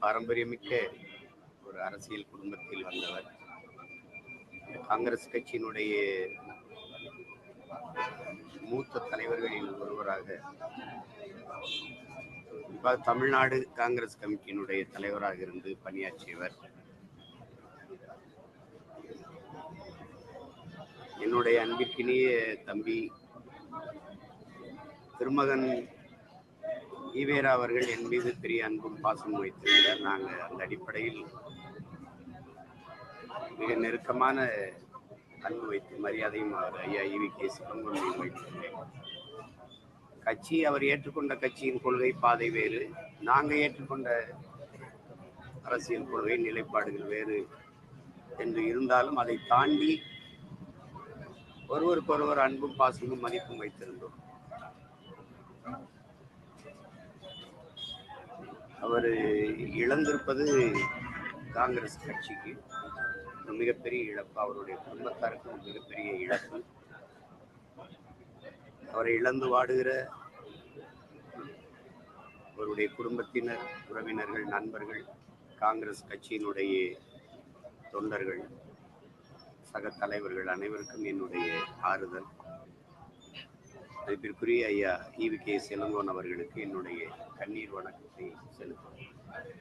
பாரம்பரியமிக்க ஒரு அரசியல் குடும்பத்தில் வந்தவர் காங்கிரஸ் கட்சியினுடைய மூத்த தலைவர்களில் ஒருவராக குறிப்பாக தமிழ்நாடு காங்கிரஸ் கமிட்டியினுடைய தலைவராக இருந்து பணியாற்றியவர் என்னுடைய அன்பிற்கினிய தம்பி திருமகன் ஈவேரா அவர்கள் என் மீது பெரிய அன்பும் பாசமும் வைத்திருந்தார். நாங்கள் அந்த அடிப்படையில் மிக நெருக்கமான அன்பு வைத்து மரியாதையும் அவர் ஐயா ஈவி கே சிவங்கொண்டியும் வைத்திருந்தேன். கட்சி அவர் ஏற்றுக்கொண்ட கட்சியின் கொள்கை பாதை வேறு. நாங்கள் ஏற்றுக்கொண்ட அரசியல் கொள்கை நிலைப்பாடுகள் வேறு என்று இருந்தாலும் அதை தாண்டி ஒருவருக்கொருவர் அன்பும் பாசமும் மதிப்பும் வைத்திருந்தோம். அவர் இழந்திருப்பது காங்கிரஸ் கட்சிக்கு ஒரு மிகப்பெரிய இழப்பு. அவருடைய குடும்பத்தாருக்கு ஒரு மிகப்பெரிய இழப்பு. அவரை இழந்து வாடுகிற அவருடைய குடும்பத்தினர் உறவினர்கள் நண்பர்கள் காங்கிரஸ் கட்சியினுடைய தொண்டர்கள் சக தலைவர்கள் அனைவருக்கும் என்னுடைய ஆறுதல். மதிப்பிற்குரிய ஐயா ஈவி கே செலங்கோன் அவர்களுக்கு என்னுடைய கண்ணீர் வணக்கத்தை செலுத்துகிறேன்.